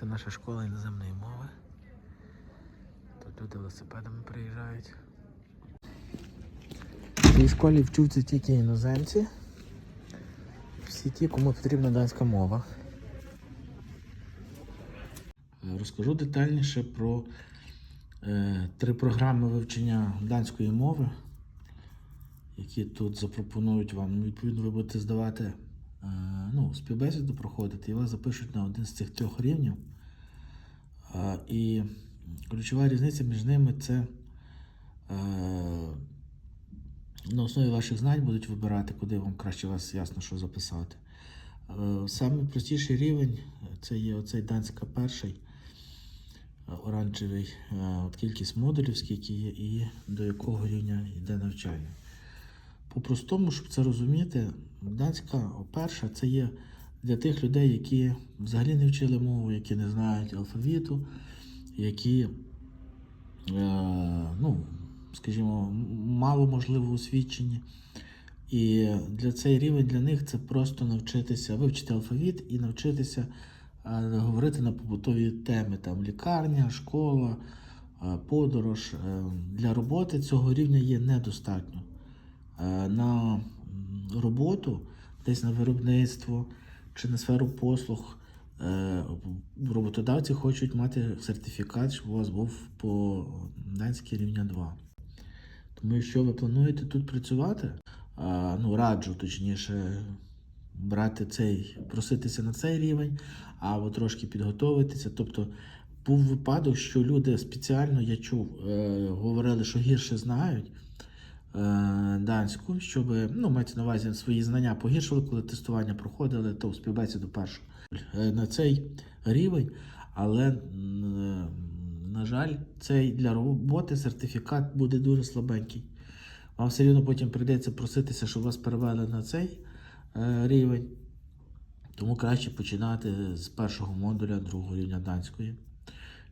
Це наша школа іноземної мови. Тут люди велосипедами приїжджають. В цій школі вчуться тільки іноземці. Всі ті, кому потрібна данська мова. Е, Розкажу детальніше про е, три програми вивчення данської мови, які тут запропонують вам. Відповідно, ви будете здавати ну, співбесіду проходити, і вас запишуть на один з цих трьох рівнів. Е, і ключова різниця між ними це е, на основі ваших знань будуть вибирати, куди вам краще вас ясно що записати. Е, Самий простіший рівень це є оцей данська перший е, оранжевий, е, от кількість модулів, скільки є, і до якого рівня йде навчання. По-простому, щоб це розуміти, данська перша це є для тих людей, які взагалі не вчили мову, які не знають алфавіту, які, е, ну, скажімо, мало можливо освічені. І для цей рівень для них це просто навчитися вивчити алфавіт і навчитися е, говорити на побутові теми, там лікарня, школа, е, подорож. Е, Для роботи цього рівня є недостатньо. Е, На роботу, десь на виробництво чи на сферу послуг. е, Роботодавці хочуть мати сертифікат, щоб у вас був по данській рівня 2. Тому якщо ви плануєте тут працювати, ну раджу точніше брати цей, проситися на цей рівень, або трошки підготовитися. Тобто був випадок, що люди спеціально, я чув, е, говорили, що гірше знають данську, щоб ну, мається на увазі свої знання погіршили, коли тестування проходили, то в співбесіду першу е, на цей рівень, але е, на жаль, цей для роботи сертифікат буде дуже слабенький. Вам все рівно потім прийдеться проситися, щоб вас перевели на цей е, рівень. Тому краще починати з першого модуля другого рівня данської.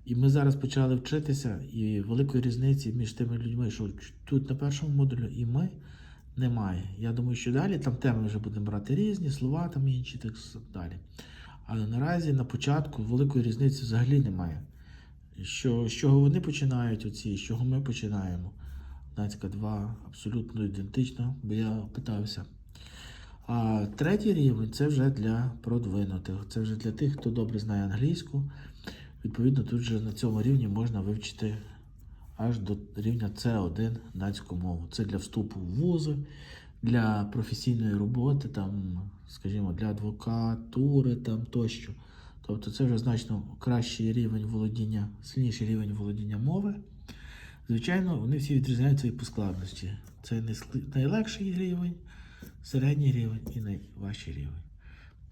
І ми зараз почали вчитися, і великої різниці між тими людьми, що тут на першому модулі, і ми немає. Я думаю, що далі там теми вже будемо брати різні, слова там інші, так далі. Але наразі на початку великої різниці взагалі немає. Що, з чого вони починають, оці, з чого ми починаємо. Данська 2 абсолютно ідентично, бо я питався. А третій рівень це вже для продвинутих. Це вже для тих, хто добре знає англійську. Відповідно, тут вже на цьому рівні можна вивчити аж до рівня С1 датську мову. Це для вступу в вузи, для професійної роботи, там, скажімо, для адвокатури там, тощо. Тобто це вже значно кращий рівень володіння, сильніший рівень володіння мови. Звичайно, вони всі відрізняються і по складності. Це найлегший рівень, середній рівень і найважчий рівень.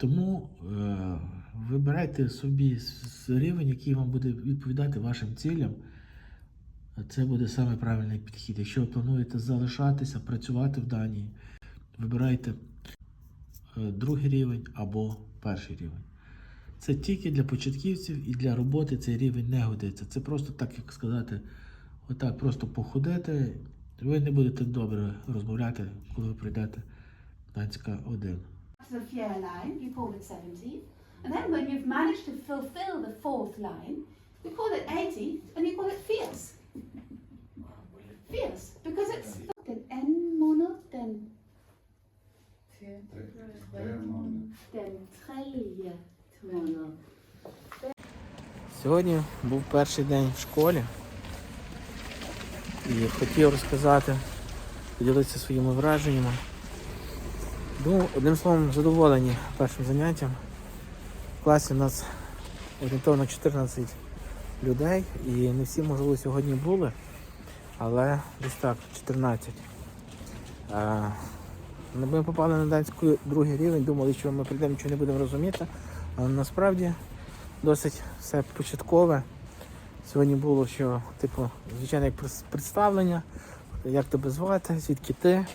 Тому е, вибирайте собі рівень, який вам буде відповідати вашим цілям. Це буде саме правильний підхід. Якщо ви плануєте залишатися, працювати в Данії, вибирайте е, другий рівень або перший рівень. Це тільки для початківців і для роботи цей рівень не годиться. Це просто так, як сказати, отак просто походити. Ви не будете добре розмовляти, коли ви прийдете данська 1. To the fjerde line, you call it 70. And then when you've managed to fulfill the fourth line, you call it 80 and you call it fierce. Fierce, because it's den anden måned, den, den tredje måned. Сьогодні був перший день в школі і хотів розказати, поділитися своїми враженнями. Ну, одним словом, задоволені першим заняттям. В класі у нас орієнтовно 14 людей і не всі, можливо, сьогодні були, але десь так, 14. Е, Ми попали на данську другий рівень, думали, що ми прийдемо, нічого не будемо розуміти, але насправді досить все початкове. Сьогодні було, що, типу, звичайно, як представлення, як тебе звати, звідки ти,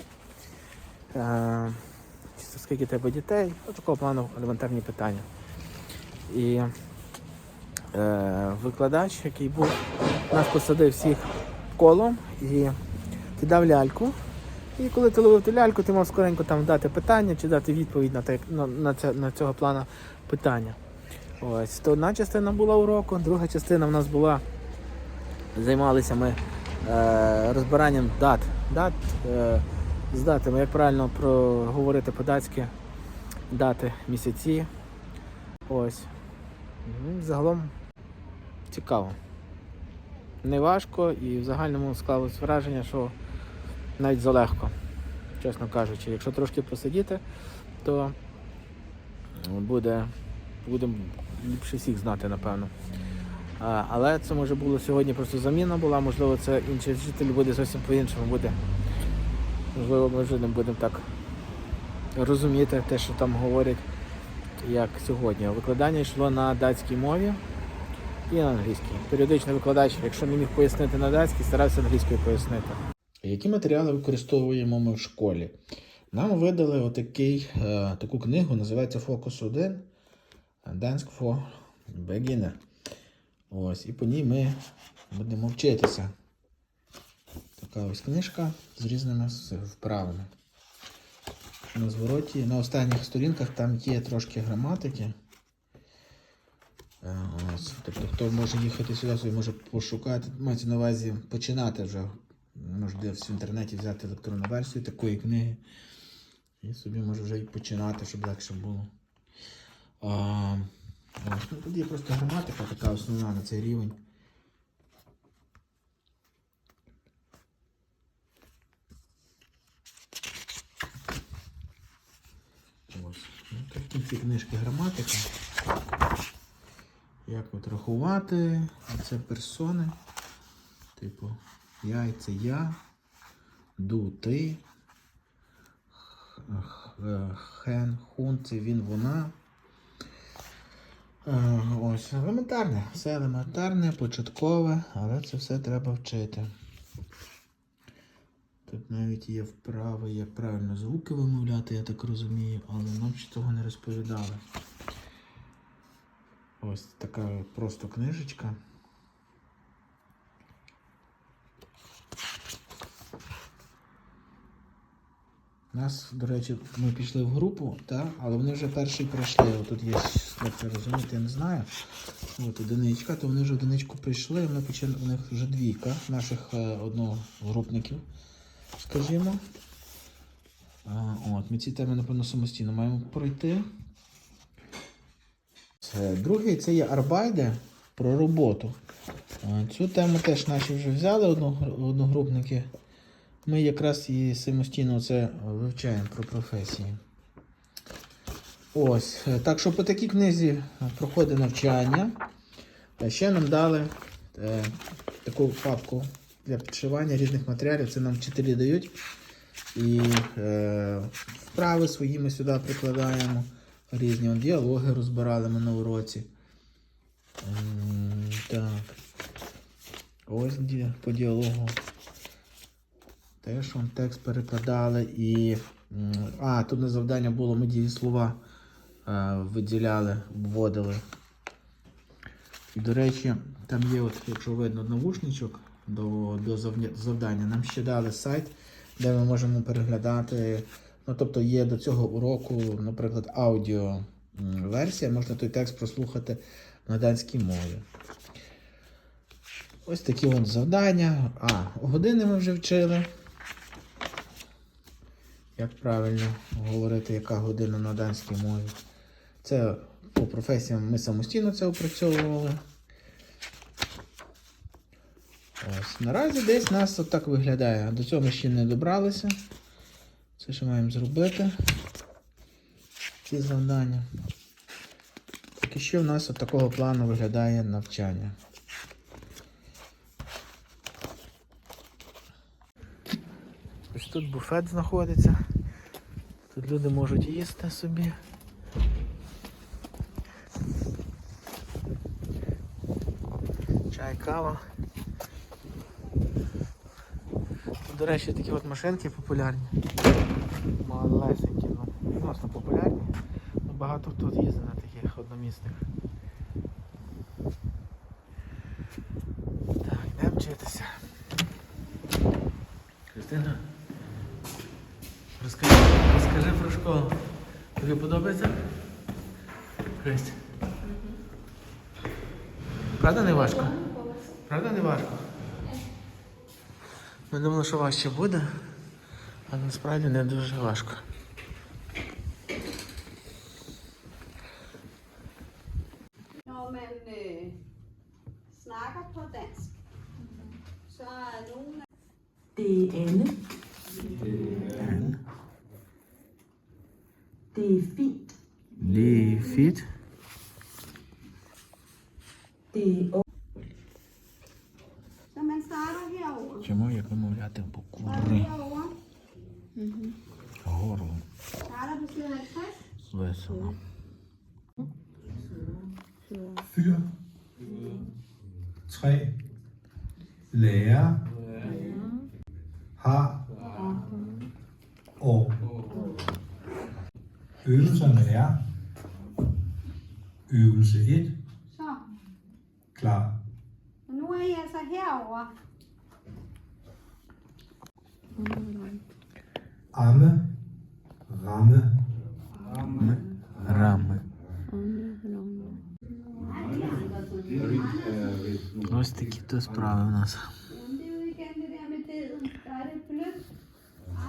е, чи скільки тебе дітей, ну, такого плану елементарні питання. І е, викладач, який був, нас посадив всіх колом і кидав ляльку. І коли ти ловив ту ляльку, ти мав скоренько там дати питання чи дати відповідь на, те, на, на, це, на цього плана питання. Ось, то одна частина була уроку, друга частина в нас була. Займалися ми е, розбиранням дат. Дат е, з датами, як правильно проговорити по-датськи дати, місяці. Ось. Ну, Загалом цікаво. Не важко і в загальному склалось враження, що навіть залегко, чесно кажучи. Якщо трошки посидіти, то буде, будемо ліпше всіх знати, напевно. Але це може було сьогодні просто заміна була, можливо, це інший вчитель буде зовсім по-іншому буде. Можливо, ми вже не будемо так розуміти те, що там говорять, як сьогодні. Викладання йшло на датській мові і на англійській. Періодичний викладач, якщо не міг пояснити на датській, старався англійською пояснити. Які матеріали використовуємо ми в школі? Нам видали отакий, е, таку книгу, називається Фокус 1 Dansk for Beginner. Ось, і по ній ми будемо вчитися. Така ось книжка з різними вправами. На звороті, на останніх сторінках там є трошки граматики. Е, Ось. Тобто, хто може їхати сюди, може пошукати, мається на увазі починати вже. Може в інтернеті взяти електронну версію такої книги. І собі може вже і починати, щоб легше було. А, ось, ну, тут є просто граматика така основна на цей рівень. Ось. В книжки граматика. Як от рахувати? Це персони. Типу, я це я, ду ти, хен, хун це він, вона. Е, Ось, елементарне, все елементарне, початкове, але це все треба вчити. Тут навіть є вправи, як правильно звуки вимовляти, я так розумію, але нам ще того не розповідали. Ось така просто книжечка. Нас, до речі, ми пішли в групу, та? але вони вже перший пройшли. Тут є, як це розуміти, я не знаю. От одиничка, то вони вже одиничку прийшли, у них вже двійка наших е, одногрупників, скажімо. От, ми ці теми, напевно, самостійно маємо пройти. Другий це є Арбайде про роботу. Цю тему теж наші вже взяли одногрупники. Ми якраз і самостійно це вивчаємо про професії. Ось. е, Так що по такій книзі проходить навчання. А ще нам дали е, таку папку для підшивання різних матеріалів. Це нам вчителі дають. І е, вправи свої ми сюди прикладаємо. Різні Вон діалоги розбирали ми на уроці. М, Так. Ось по діалогу. Теж он текст перекладали і. А, тут на завдання було, ми дієслова е, виділяли, вводили. І, до речі, там є, от, якщо видно, навушничок до, до завдання. Нам ще дали сайт, де ми можемо переглядати. Ну, тобто є до цього уроку, наприклад, аудіо-версія, можна той текст прослухати на данській мові. Ось такі от завдання. А, години ми вже вчили. Як правильно говорити, яка година на данській мові. Це по професіям ми самостійно це опрацьовували. Ось. Наразі десь нас отак виглядає. До цього ми ще не добралися. Це ще маємо зробити. Ці завдання. Поки що в нас от такого плану виглядає навчання. Ось тут буфет знаходиться. Тут люди можуть їсти собі. Чай, кава. Тут, до речі, такі от машинки популярні. Малесенькі, ну, відносно популярні. Ну, багато хто тут їздить на таких одномісних. Так, йдемо вчитися. Христина, розкажи, розкажи про школу. Тобі подобається? Христя? Правда не важко? Правда не важко? Ми думали, що важче буде, а насправді не дуже важко. Når man øh, snakker på dansk, så er nogle af Det er Anne. Det er fint. Det er fedt. Det Sommer. Fyr. Træ. Lærer. Har. Og. Øvelserne er øvelse 1,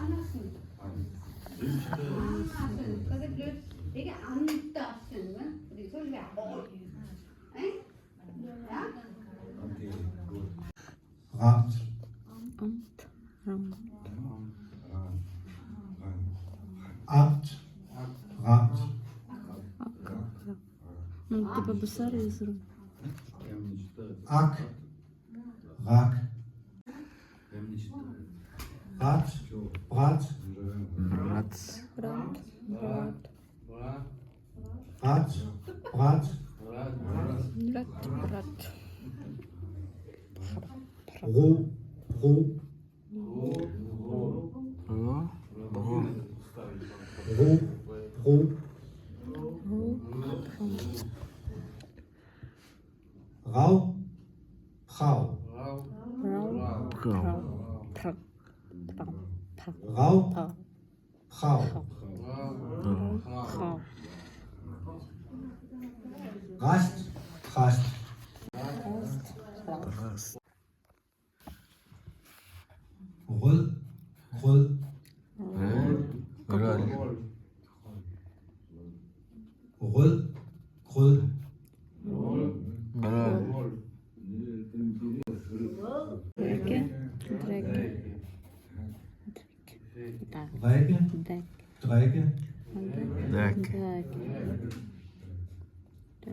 Andersen, vel? Fordi så vil det være hårdt. Ikke? Ja. ramt, amt, ramt, Ну, типа besar ya suruh. ak, rak, rat, brat, rat. Basta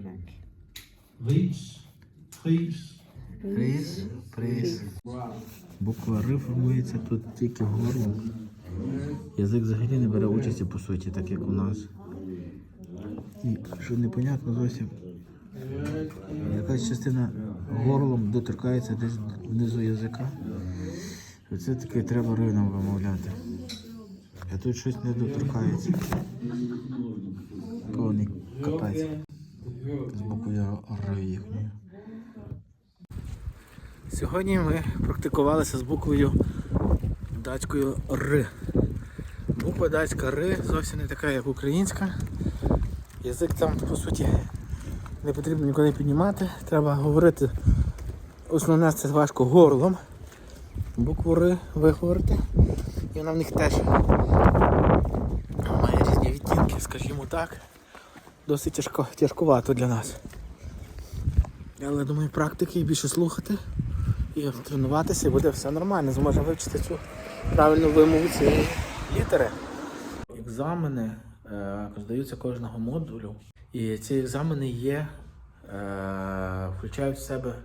Dek. ris, fris, Приз. Приз. Буква Р формується тут тільки горлом. Язик взагалі не бере участі по суті, так як у нас. І що непонятно зовсім. Якась частина горлом доторкається десь внизу язика. Це таки треба рином вимовляти. А тут щось не доторкається. Повний капець. Буквою Сьогодні ми практикувалися з буквою датською Р. Буква датська Р зовсім не така, як українська. Язик там, по суті, не потрібно нікуди піднімати. Треба говорити. Основне це важко горлом. Букву Р виговорити. І вона в них теж має різні відтінки, скажімо так. Досить тяжко, тяжкувато для нас. Але думаю, практики більше слухати і тренуватися, і буде все нормально. Зможемо вивчити цю правильну вимову цієї літери. Екзамени е, здаються кожного модулю. І ці екзамени є, е, включають в себе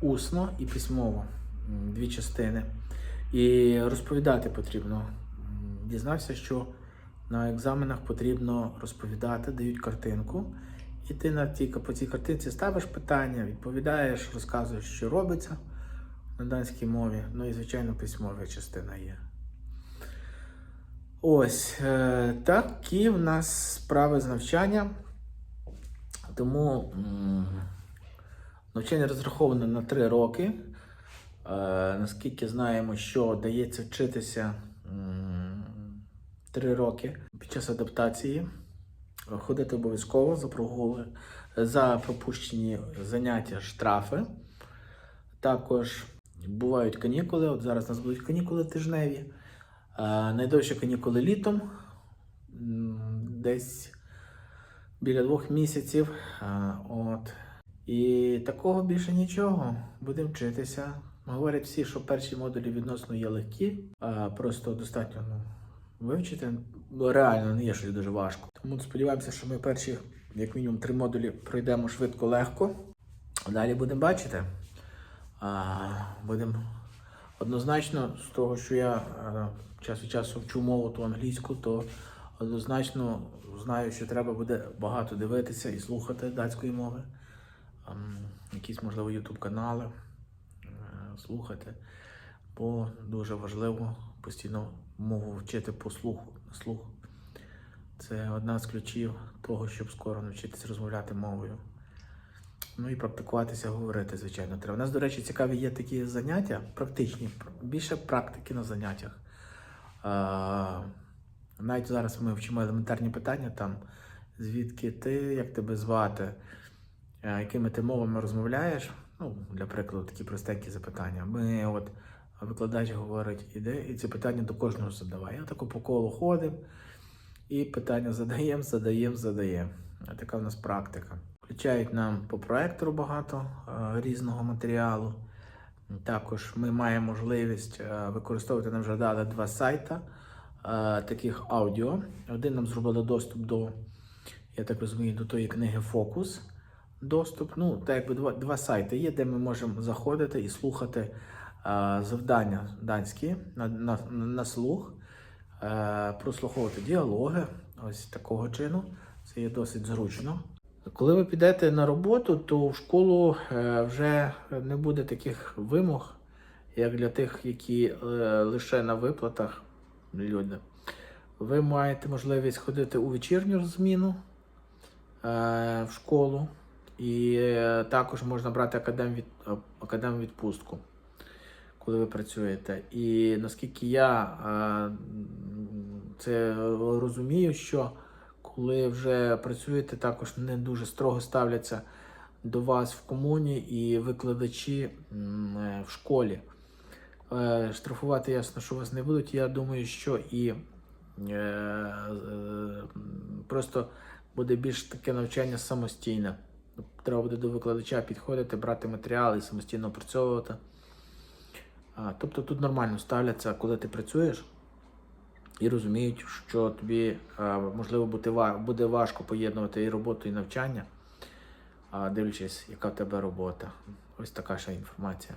усно і письмово дві частини. І розповідати потрібно. Дізнався, що на екзаменах потрібно розповідати, дають картинку. І ти на тій, по цій картинці ставиш питання, відповідаєш, розказуєш, що робиться на данській мові. Ну і, звичайно, письмова частина є. Ось е, такі в нас справи з навчанням. Тому навчання розраховане на 3 роки. Е, наскільки знаємо, що дається вчитися 3 роки під час адаптації ходити обов'язково за прогули, за пропущені заняття штрафи. Також бувають канікули. От зараз у нас будуть канікули тижневі. Е, Найдовші канікули літом, десь біля двох місяців. Е, От. І такого більше нічого. Будемо вчитися. Говорять всі, що перші модулі відносно є легкі, просто достатньо ну, вивчити. Ну, реально не є щось дуже важко. Тому сподіваємося, що ми перші, як мінімум, три модулі пройдемо швидко легко. Далі будемо бачити. А, будемо однозначно з того, що я а, час від часу вчу мову ту англійську, то однозначно знаю, що треба буде багато дивитися і слухати датської мови. Ам, якісь, можливо, YouTube канали е, слухати, бо дуже важливо постійно мову вчити по слуху, на слух. Це одна з ключів того, щоб скоро навчитися розмовляти мовою. Ну і практикуватися говорити, звичайно, треба. У нас, до речі, цікаві є такі заняття, практичні, більше практики на заняттях. Навіть зараз ми вчимо елементарні питання, там звідки ти, як тебе звати, якими ти мовами розмовляєш. Ну, для прикладу, такі простенькі запитання. Ми от викладач говорить, іде, і ці питання до кожного задаває. Я тако по колу ходимо і питання задаємо, задаємо, задаємо. Така в нас практика. Включають нам по проектору багато е, різного матеріалу. Також ми маємо можливість е, використовувати, нам вже дали два сайта е, таких аудіо. Один нам зробили доступ до, я так розумію, до тої книги Фокус. Доступ. Ну, так якби два, два сайти є, де ми можемо заходити і слухати завдання данські на, на, на слух, е, прослуховувати діалоги. Ось такого чину. Це є досить зручно. Коли ви підете на роботу, то в школу е, вже не буде таких вимог, як для тих, які е, лише на виплатах люди. Ви маєте можливість ходити у вечірню зміну е, в школу, і е, також можна брати академ, е, академ відпустку, коли ви працюєте. І наскільки я це розумію, що коли вже працюєте, також не дуже строго ставляться до вас в комуні і викладачі е, в школі. Е, Штрафувати ясно, що вас не будуть. Я думаю, що і е, просто буде більш таке навчання самостійне. Треба буде до викладача підходити, брати матеріали і самостійно опрацьовувати. А, тобто тут нормально ставляться, коли ти працюєш і розуміють, що тобі а, можливо буде важко поєднувати і роботу, і навчання, а, дивлячись, яка в тебе робота. Ось така ще інформація.